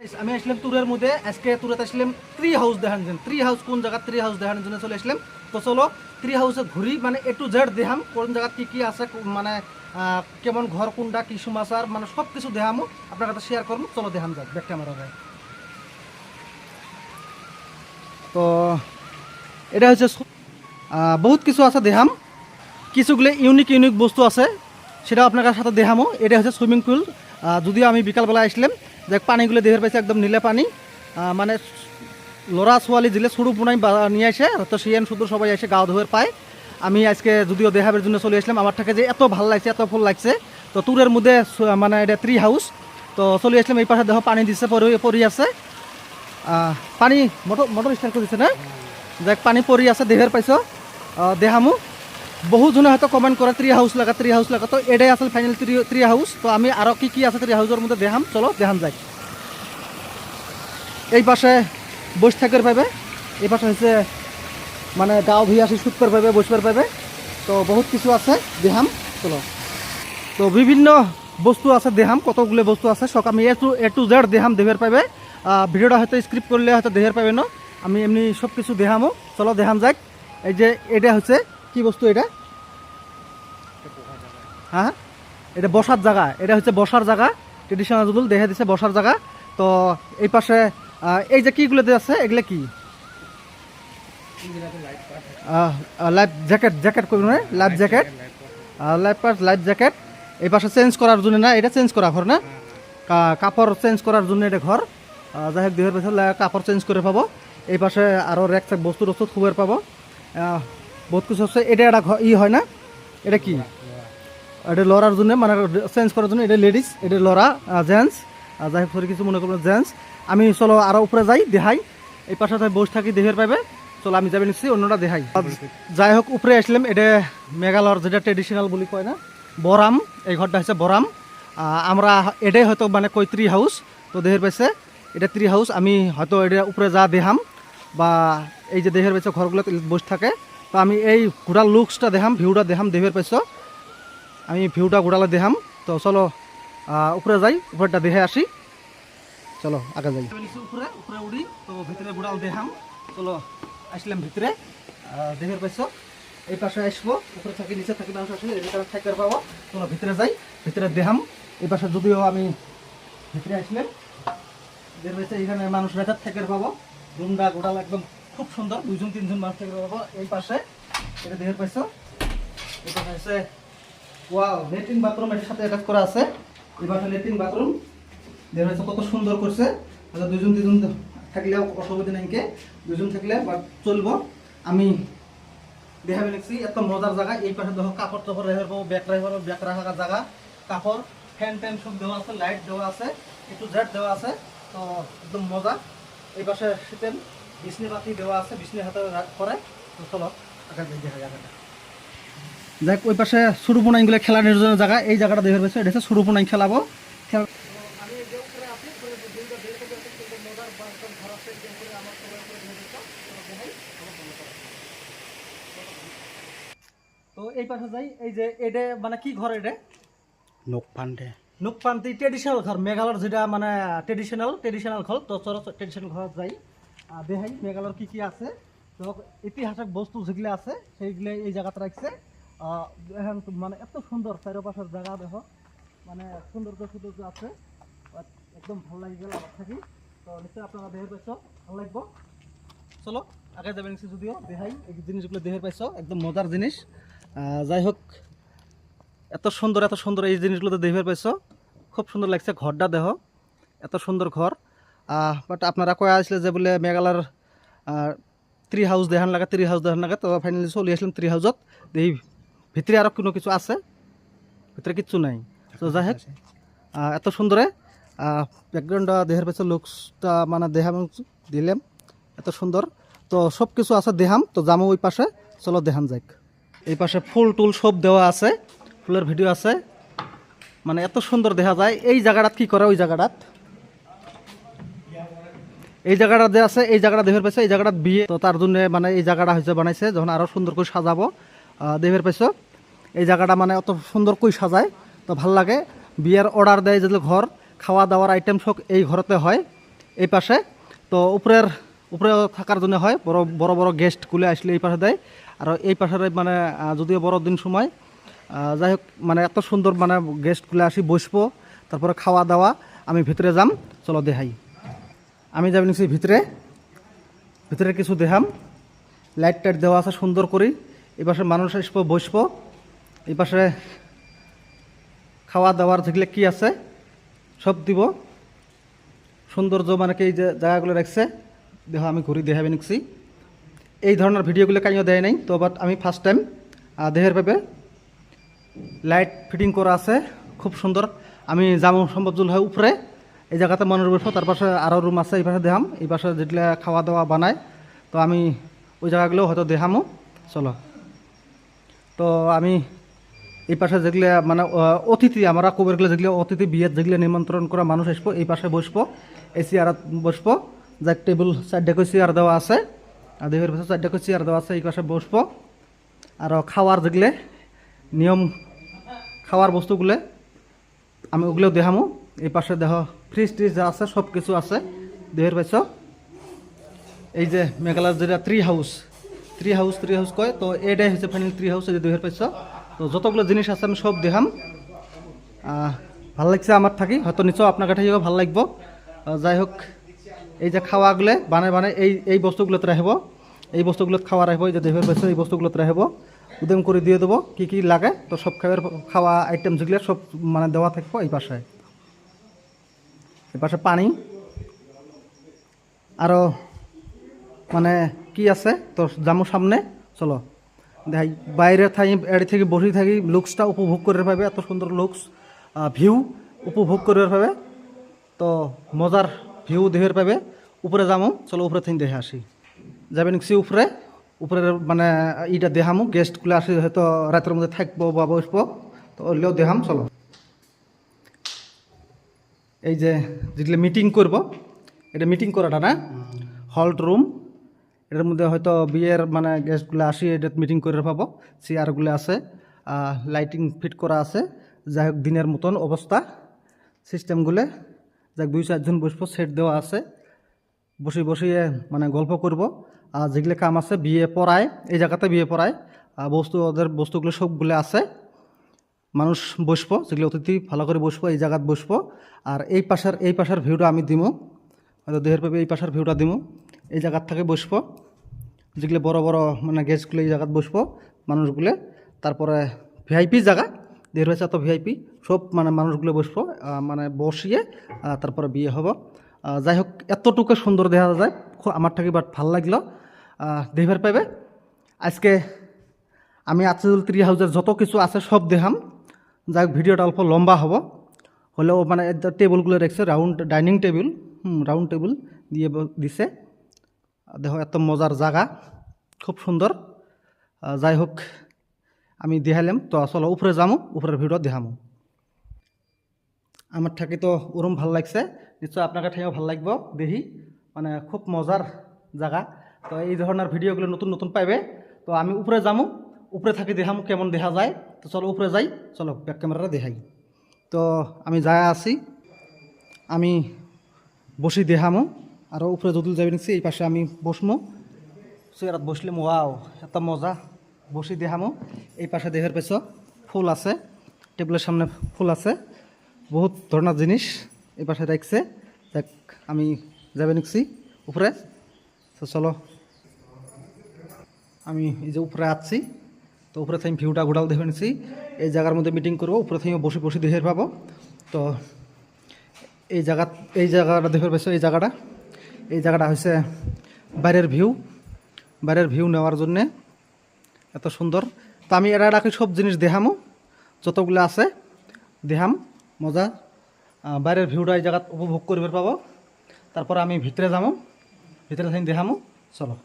আমি আসলাম ট্যুরের মধ্যে। আজকে ট্যুরেতে আসলাম ট্রি হাউস দেখানোর জন্য। ট্রি হাউস কোন জায়গা ট্রি হাউস দেখানোর জন্য চলে আসলাম? তো চলো ট্রি হাউসে ঘুরি মানে এ টু জেড দেখাম, কোন জায়গা কি কি আছে মানে কেমন ঘর, কোনটা, কি সমাচার মানে সব কিছু দেখামো। আপনার কাছে শেয়ার করব চলো দেখাম যাক ব্যাক ক্যামেরা তো। এটা হচ্ছে বহুত কিছু আছে দেখাম। কিছুগুলো ইউনিক ইউনিক বস্তু আছে, সেটাও আপনার সাথে দেখামো। এটা হচ্ছে সুইমিং পুল যদিও আমি বিকালবেলা আসলাম দেখ, পানিগুলো দেহের পাইছে একদম নীলে পানি। মানে লড়া ছোৱালী দিলে সরু পুনাই নিয়ে আসে তো সিএন শুধু সবাই এসে গা ধোয়ের পায়। আমি আজকে যদিও দেখাবের জন্য চলে আসলাম, আমার থেকে যে এত ভালো লাগছে, এত ফুল লাগছে, তো ট্যুরের মধ্যে মানে এটা ট্রি হাউস তো চলে আসলাম, এই পাশে দেখো পানি দিচ্ছে পরি পরি আছে। পানি মোটর মোটর স্টার্ট কৰিছে না? দেখ, পানি পৰি আছে দেহের পাইছ। দেহামো। বহুজনে হয়তো কমেন্ট করে ট্রি হাউস লাগা ট্রি হাউস লাগা। তো এটাই আসলে ফাইনাল ট্রি ট্রি হাউস তো আমি আরও কি কি আছে ট্রি হাউসের মধ্যে দেখাম। চলো দেখান যাই। এই পাশে থাকার পাবে এই পাশে হচ্ছে মানে গাঁও আসি শুটবার পাবে বসবার পাবে তো বহুত কিছু আছে দেহাম চলো। তো বিভিন্ন বস্তু আছে দেহাম কতগুলো বস্তু আছে, সব আমি A to A to Z দেহাম দেহের পাবে ভিডিওটা হয়তো স্ক্রিপ্ট করলে হয়তো দেহের পাবে না। আমি এমনি সব কিছু দেহামও চলো দেহাম যাক। এই যে, এটা হচ্ছে কি বস্তু এটা? হ্যাঁ? এটা বসার জায়গা। এটা হচ্ছে বসার জায়গা। ট্রেডিশনাল জুদুল দেখা দিছে বসার জায়গা। তো এই পাশে এই যে কিগুলোতে আছে, এগুলো কি? লাইফ জ্যাকেট জ্যাকেট করবেন life jacket life pass life jacket এই পাশে চেঞ্জ করার জন্য না, এটা চেঞ্জ করা ঘর না? কাপড় চেঞ্জ করার জন্য এটা ঘর। যাই হোক, দুই পাশে কাপড় চেঞ্জ করে পাবো। এই পাশে আরও র্যাক বস্তু টস্তু খুবের পাবো। বহুত কিছু হচ্ছে এটা একটা ই হয় না? এটা কি? এটা লড়ার জন্য মানে চেঞ্জ করার জন্য এটা লেডিস এটা লড়া জেন্টস যাই হোক কিছু মনে করব জেন্টস আমি চলো আরও উপরে যাই দেহাই এই পাশে বসে থাকি দেহের পাবে চলো, আমি যাবে নিচ্ছি অন্যটা দেখাই। যাই হোক উপরে আসলাম এটা মেঘালয়র যেটা ট্রেডিশনাল বলি কয় না বরাম এই ঘরটা হচ্ছে বরাম আমরা এটাই হয়তো মানে কই ট্রি হাউস তো দেহের পাইছে এটা ট্রি হাউস আমি হয়তো এটা উপরে যা দেহাম বা এই যে দেহের পাইছে ঘরগুলো বসে থাকে। তো আমি এই ঘোরার লুকসটা দেখাম ভিউটা দেখাম দেহের পাইছ? আমি ভিউটা ঘোরালে দেখাম। তো চলো উপরে যাই উপরেটা দেখে আসি। চলো, আগে যাই। উপরে উপরে উড়ি তো ভিতরে ঘোরাল দেখাম। চলো, আসলাম ভিতরে দেহের পাইছ? এই পাশে আসব উপরে থাকি, নিচে থাকি মানুষ আসলে ভিতরে থাকার পাবো। চলো ভিতরে যাই ভিতরে দেখাম। এই পাশে যদিও আমি ভিতরে আসলাম দেহের পাইছে? এখানে মানুষ রেখার থাকার পাবো। রুমটা গোটাল একদম খুব সুন্দর, দুইজন, তিনজন মানুষ থাকতে পাবো এই পাশে। এটা দেহের পাইছ? এই পাশে আছে ওয়াও লেট্রিন বাথরুম এর সাথে অ্যাটাচ করা আছে। এবার লেট্রিন বাথরুম। দেড় হয়েছে কত সুন্দর করছে। হয়তো দুজন তিনজন থাকলেও অসুবিধা নাই কে দুজন থাকলে বা চলবো। আমি দেখাবে লিখছি এত মজার জায়গা। এই পাশে দেখো, কাপড় চাপড় রেহার পাবো, ব্যাগ রাখার ব্যাগ রাখার জায়গা। কাপড়, ফ্যান ট্যান সব দেওয়া আছে, লাইট দেওয়া আছে, একটু জেট দেওয়া আছে। তো, একদম মজা। এই পাশে শীতের বিষ্ণু বাতি দেওয়া আছে বিষ্ণু হাতে রাখ- করে তো চলো দেখা যাবে যাই ওই পাশে সুরুপুনাইগুলো খেলানোর জন্য জায়গা এই জায়গাটা দেখে পেয়েছে এটা হচ্ছে সুরুপুনাই খেলাবো। খেল তো এই পাশে যাই এই যে এটা মানে কি ঘর এটা নখ পাণ্ডে নুকপান্তি ট্রেডিশনাল ঘর মেঘালয়র যেটা মানে ট্রেডিশনাল ট্রেডিশনাল ঘর। তো চলো ট্রেডিশনাল ঘর যাই। দেখাই মেঘালয়র কি কি আছে? তো ইতিহাসক বস্তু যেগুলো আছে সেইগুলো এই জায়গাতে রাখছে মানে এত সুন্দর চারপাশের জায়গা দেখো মানে সৌন্দর্য সৌন্দর্য আছে। একদম ভালো লাগে গেল আমার থাকি। তো নিশ্চয়ই আপনারা দেহের পাইছো, ভালো লাগবো। চলো, আগে যাবেন যদিও দেখাই এই জিনিসগুলো দেহের পাইছো, একদম মজার জিনিস। যাই হোক, এত সুন্দর এত সুন্দর এই জিনিসগুলো দেখতে পাইছো। খুব সুন্দর লাগছে ঘরটা দেহ এত সুন্দর ঘর বাট আপনারা কয়ে আসলে যে বলে মেঘালয়র ট্রি হাউস দেখান লাগে ট্রি হাউস দেখান লাগে তো ফাইনালি চলি আসলাম ট্রি হাউসত এই ভিতরে আরও কোনো কিছু আছে? ভিতরে কিচ্ছু নাই। তো যাই হোক এত সুন্দরে ব্যাকগ্রাউন্ডটা দেহের পাইছে লুকসটা মানে দেহাম দিলাম এত সুন্দর। তো সব কিছু আছে দেহাম তো যামো ওই পাশে চলো দেখান যাক। এই পাশে ফুল টুল সব দেওয়া আছে ফুলের ভিডিও আছে। মানে এত সুন্দর দেখা যায় এই জায়গাটাত কি করে? ওই জায়গাটাত? এই জায়গাটা যে আছে, এই জায়গাটা দেহের পাইছে এই জায়গাটাত বিয়ে। তো তার জন্য মানে এই জায়গাটা হয়েছে বানাইছে, যখন আরও সুন্দর করে সাজাবো দেহের পাইছো এই জায়গাটা মানে অত সুন্দর করে সাজায়, তো ভালো লাগে। বিয়ের অর্ডার দেয় যেগুলো ঘর, খাওয়া দাওয়ার আইটেম সব এই ঘরতে হয়, এই পাশে। তো উপরের, উপরে থাকার জন্য হয়, বড় বড় বড় গেস্টগুলো আসলে এই পাশে দেয়। আর এই পাশের মানে যদিও বড় দিন সময় যাই হোক মানে এত সুন্দর মানে গেস্টগুলো আসি, বসবো, তারপরে খাওয়া দাওয়া, আমি ভিতরে যাম, চলো দেখাই। আমি যাবি নিচ্ছি ভিতরে। ভিতরে কিছু দেহাম লাইট টাইট দেওয়া আছে, সুন্দর করে। এই পাশে মানুষ আসব, বসবো। এই পাশে খাওয়া দাওয়ার যেগুলো কি আছে, সব দিব। সৌন্দর্য মানে কি এই যে জায়গাগুলো রাখছে, দেখো আমি ঘুরি দেখাবে নিচ্ছি এই ধরনের ভিডিওগুলো কাইও দেয় নাই, তো বাট আমি ফার্স্ট টাইম দেহের পাবে লাইট ফিটিং করা আছে, খুব সুন্দর। আমি যাব সম্ভব জুল হয় উপরে। এই জায়গাতে মানুষ বসবো, তার পাশে আরও রুম আছে, এই পাশে দেখাম। এই পাশে যেগুলা খাওয়া দাওয়া বানায়, তো আমি ওই জায়গাগুলো হয়তো দেখামো। চলো। তো আমি এই পাশে যেগুলো মানে অতিথি, আমরা কবেরগুলো যেগুলো, অতিথি বিয়ের যেগুলো নিমন্ত্রণ করা মানুষ আসব, এই পাশে বসবো, এই চেয়ারত বসবো। যাক টেবিল চারটে করে চেয়ার দেওয়া আছে, আর দেহের পাশে চারটে করে চেয়ার দেওয়া আছে, এই পাশে বসবো। আর খাওয়ার যেগুলো, নিয়ম, খাওয়ার বস্তুগুলো, আমি ওগুলো দেখামো। এই পাশে দেহ ফ্রিজ ট্রিজ যা আছে সব কিছু আছে। দেহের পাইছ? এই যে মেঘালয় যেটা tree house tree house tree house কয়? তো এটাই হচ্ছে ফাইনাল ট্রি হাউস এই দেহের পাইছ? তো যতগুলো জিনিস আছে, আমি সব দেখাম। ভালো লাগছে আমার থাকি, হয়তো নিশ্চয় আপনার কাছে ভালো লাগব। যাই হোক, এই যে খাওয়াগুলো, বানায় বানায় এই এই বস্তুগুলোতে রাখব। এই বস্তুগুলোত খাওয়া রাখব, এই যে দেহের পাইছ, এই বস্তুগুলোতে রাখব। উদম করে দিয়ে দেবো, কী কী লাগে, তো সব খাবার, খাওয়া আইটেম যেগুলো সব মানে দেওয়া থাকব এই পাশে এই পাশে পানি। আরও মানে কি আছে? তো যামো সামনে। চলো। দেখাই, বাইরে থাকি, এড়ি থেকে, বসে থাকি লুকসটা উপভোগ করে পাবে এত সুন্দর লুকস ভিউ উপভোগ করে পাবে তো মজার ভিউ দেহের পাবে উপরে যামো। চলো, উপরে থেকে দেখে আসি। যাবে নিচ্ছি উপরে? উপরে মানে ইটা দেখামো। গেস্টগুলো আসি হয়তো রাতের মধ্যে থাকব বা বসবো, তো ওইগুলো দেখাম। চলো। এই যে যেগুলো মিটিং করব, এটা মিটিং করাটা না? হল্ট রুম এটার মধ্যে হয়তো বিয়ের মানে গেস্টগুলো আসি, এটা মিটিং করে পাবো, চেয়ারগুলো আছে লাইটিং ফিট করা আছে, যাই হোক দিনের মতন অবস্থা সিস্টেমগুলো যাক দুই চারজন বসবো সেট দেওয়া আছে, বসে বসিয়ে মানে গল্প করব, আর যেগুলো কাম আছে, বিয়ে পড়ায়, এই জায়গাতে বিয়ে পড়ায় বস্তু, ওদের বস্তুগুলো সবগুলো আছে মানুষ বসবো, যেগুলো অতিথি, ভালো করে বসবো, এই জায়গাত বসবো। আর এই পাশের এই পাশের ভিউটা আমি দিমু। হয়তো দেহের পাবে এই পাশের ভিউটা দিমু। এই জায়গার থেকে বসবো। যেগুলো বড় বড় মানে গেস্টগুলো এই জায়গাত বসবো, মানুষগুলো। তারপরে ভিআইপি জায়গা, দেহের হয়েছে এত ভিআইপি। সব মানে মানুষগুলো বসবো মানে বসিয়ে তারপরে বিয়ে হব। যাই হোক, এতটুকু সুন্দর দেখা যায়। খুব আমার থেকে বাট ভালো লাগল। দেহের পাবে আজকে আমি আচুল ট্রি হাউসের যত কিছু আছে সব দেখাম। যাক, ভিডিওটা অল্প লম্বা হ'ব। হলেও মানে টেবিলগুলো রেখেছে রাউন্ড ডাইনিং টেবিল হুম রাউন্ড টেবিল দিয়ে দিছে। দেখো, এত মজার জায়গা খুব সুন্দর যাই হোক, আমি দেখালাম। তো আসলে উপরে যামো, উপরের ভিডিও দেখামো। আমার থাকি তো ওরম ভালো লাগছে। নিশ্চয় আপনার ঠাইও ভালো লাগব, দেখি। মানে খুব মজার জায়গা তো, এই ধরনের ভিডিওগুলো নতুন নতুন পাইবে। তো, আমি উপরে যামু। উপরে থাকি দেখাম কেমন দেখা যায়। তো চলো উপরে যাই, চলো ব্যাক ক্যামেরাটা দেখাই। তো আমি যায় আছি, আমি বসি দেখামো আরও উপরে যদুল যাবি নিচ্ছি এই পাশে আমি বসমু। চেয়ারত বসলে ওয়াও এত মজা। বসি দেখামো, এই পাশে দেহের পেছ, ফুল আছে, টেবিলের সামনে ফুল আছে, বহুত ধরনের জিনিস এই পাশে রাখছে দেখ, আমি যাবে নিচ্ছি উপরে। তো চলো, আমি এই যে উপরে আসছি তো উপরে থেকে ভিউটা ঘোরাল দেখে নিচ্ছি এই জায়গার মধ্যে মিটিং করব, উপরে থেকে বসে বসে দেখে পাবো। তো এই জায়গা, এই জায়গাটা দেখে পাইছো, এই জায়গাটা? এই জায়গাটা হচ্ছে বাইরের ভিউ। বাইরের ভিউ নেওয়ার জন্যে এত সুন্দর। তো আমি এরা রাখি সব জিনিস দেখামো, যতগুলো আছে দেখাম, মজা। বাইরের ভিউটা এই জায়গাত উপভোগ করবে পাবো। তারপরে আমি ভিতরে যাব ভিতরে থাকি দেখামো, চলো।